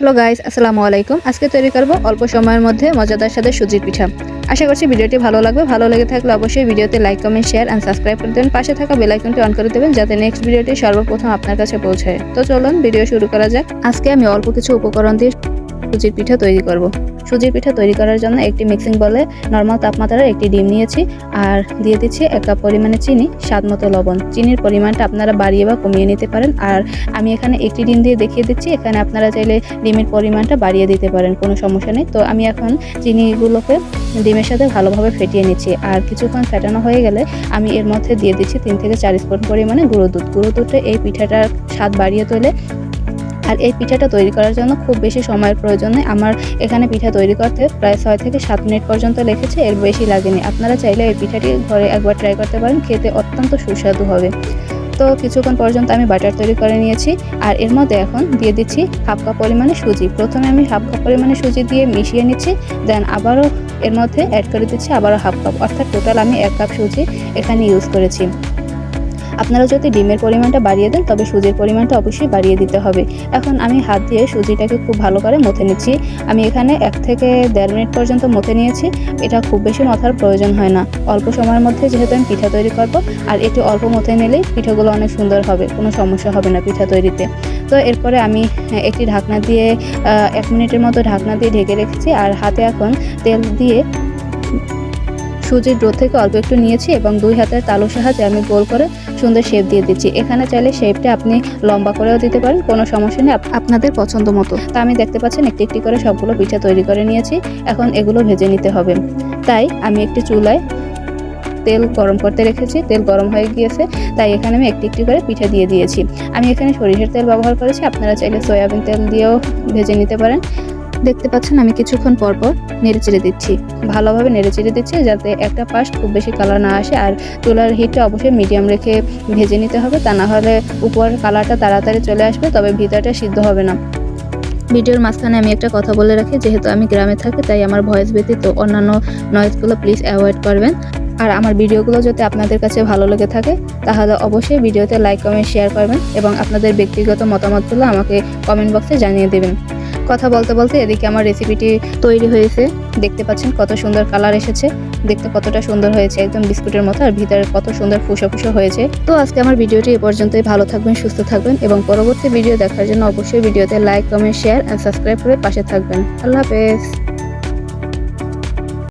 Hello guys আসসালামু আলাইকুম। আজকে তৈরি করব অল্প সময়ের মধ্যে মজাদার সাথে সুজির পিঠা। আশা করছি ভিডিওটি ভালো লাগবে। ভালো লেগে থাকলে অবশ্যই ভিডিওতে like comment share and subscribe করে দেবেন। পাশে থাকা বেলাইকনটি অন করে দেবেন যাতে নেক্সট ভিডিওটি সর্বপ্রথম আপনার কাছে পৌঁছায়। তো চলুন ভিডিও শুরু করা যাক। আজকে আমি অল্প কিছু উপকরণ দিয়ে সুজির পিঠা তৈরি করব। সুজির পিঠা তৈরি করার জন্য একটি মিক্সিং বলে নর্মাল তাপমাত্রার একটি ডিম নিয়েছি আর দিয়ে দিচ্ছি এক কাপ পরিমাণে চিনি, স্বাদ মতো লবণ। চিনির পরিমাণটা আপনারা বাড়িয়ে বা কমিয়ে নিতে পারেন আর আমি এখানে একটি ডিম দিয়ে দেখিয়ে দিচ্ছি, এখানে আপনারা চাইলে ডিমের পরিমাণটা বাড়িয়ে দিতে পারেন, কোনো সমস্যা নেই। তো আমি এখন চিনিগুলোকে ডিমের সাথে ভালোভাবে ফেটিয়ে নিচ্ছি আর কিছুক্ষণ ফেটানো হয়ে গেলে আমি এর মধ্যে দিয়ে দিচ্ছি তিন থেকে চার স্পুন পরিমাণে গুঁড়ো দুধ। গুঁড়ো দুধটা এই পিঠাটার স্বাদ বাড়িয়ে তোলে আর এই পিঠাটা তৈরি করার জন্য খুব বেশি সময়ের প্রয়োজন নেই। আমার এখানে পিঠা তৈরি করতে প্রায় ছয় থেকে সাত মিনিট পর্যন্ত লেগেছে, এর বেশি লাগেনি। আপনারা চাইলে এই পিঠাটি ঘরে একবার ট্রাই করতে পারেন, খেতে অত্যন্ত সুস্বাদু হবে। তো কিছুক্ষণ পর্যন্ত আমি বাটার তৈরি করে নিয়েছি, আর এর মধ্যে এখন দিয়ে দিচ্ছি হাফ কাপ পরিমাণে সুজি। প্রথমে আমি হাফ কাপ পরিমাণে সুজি দিয়ে মিশিয়ে নিচ্ছি, দেন আবারও এর মধ্যে অ্যাড করে দিচ্ছি আবারও হাফ কাপ। অর্থাৎ টোটাল আমি এক কাপ সুজি এখানে ইউজ করেছি। আপনারা যদি ডিমের পরিমাণটা বাড়িয়ে দেন, তবে সুজির পরিমাণটা অবশ্যই বাড়িয়ে দিতে হবে। এখন আমি হাত দিয়ে সুজিটাকে খুব ভালো করে মথে নিচ্ছি। আমি এখানে এক থেকে দেড় মিনিট পর্যন্ত মথে নিয়েছি। এটা খুব বেশি মথার প্রয়োজন হয় না। অল্প সময়ের মধ্যে যেহেতু আমি পিঠা তৈরি করব, আর একটু অল্প মথে নিলেই পিঠাগুলো অনেক সুন্দর হবে, কোনো সমস্যা হবে না পিঠা তৈরিতে। তো এরপরে আমি একটি ঢাকনা দিয়ে এক মিনিটের মতো ঢাকনা দিয়ে ঢেকে রেখেছি, আর হাতে এখন তেল দিয়ে সুজির ডো থেকে অল্প একটু নিয়েছি এবং দুই হাতের তালুর সাহায্যে আমি গোল করে সুন্দর শেপ দিয়ে দিচ্ছি। এখানে চাইলে শেপটা আপনি লম্বা করেও দিতে পারেন, কোনো সমস্যা নেই। আপ- আপনাদের পছন্দ মতো। তা আমি দেখতে পাচ্ছেন একটি একটি করে সবগুলো পিঠা তৈরি করে নিয়েছি। এখন এগুলো ভেজে নিতে হবে। তাই আমি একটি চুলায় তেল গরম করতে রেখেছি। তেল গরম হয়ে গিয়েছে, তাই এখানে আমি একটি একটি করে পিঠা দিয়ে দিয়েছি। আমি এখানে সরিষার তেল ব্যবহার করেছি। আপনারা চাইলে সয়াবিন তেল দিয়েও ভেজে নিতে পারেন। দেখতে পাচ্ছেন, আমি কিছুক্ষণ পর পর নেড়ে চেড়ে দিচ্ছি। ভালোভাবে নেড়ে চেড়ে দিচ্ছি যাতে একটা পাশ খুব বেশি কালার না আসে আর চুলার হিটটা অবশ্যই মিডিয়াম রেখে ভেজে নিতে হবে। তা না হলে উপর কালারটা তাড়াতাড়ি চলে আসবে, তবে ভিতরটা সিদ্ধ হবে না। ভিডিওর মাঝখানে আমি একটা কথা বলে রাখি, যেহেতু আমি গ্রামে থাকি, তাই আমার ভয়েস ব্যতীত অন্যান্য নয়েজগুলো প্লিজ অ্যাভয়েড করবেন। আর আমার ভিডিওগুলো যদি আপনাদের কাছে ভালো লেগে থাকে, তাহলে অবশ্যই ভিডিওতে লাইক কমেন্ট শেয়ার করবেন এবং আপনাদের ব্যক্তিগত মতামতগুলো আমাকে কমেন্ট বক্সে জানিয়ে দেবেন। কথা বলতে বলতে এদিকে আমার রেসিপিটি তৈরি হয়েছে। দেখতে পাচ্ছেন কত সুন্দর কালার এসেছে। দেখতে কতটা সুন্দর হয়েছে, একদম বিস্কুটের মতো, আর ভিতরে কত সুন্দর ফুসো ফুসো হয়েছে। তো আজকে আমার ভিডিওটি এ পর্যন্তই। ভালো থাকবেন, সুস্থ থাকবেন এবং পরবর্তী ভিডিও দেখার জন্য অবশ্যই ভিডিওতে like comment share and subscribe করে পাশে থাকবেন। আল্লাহ হাফেজ।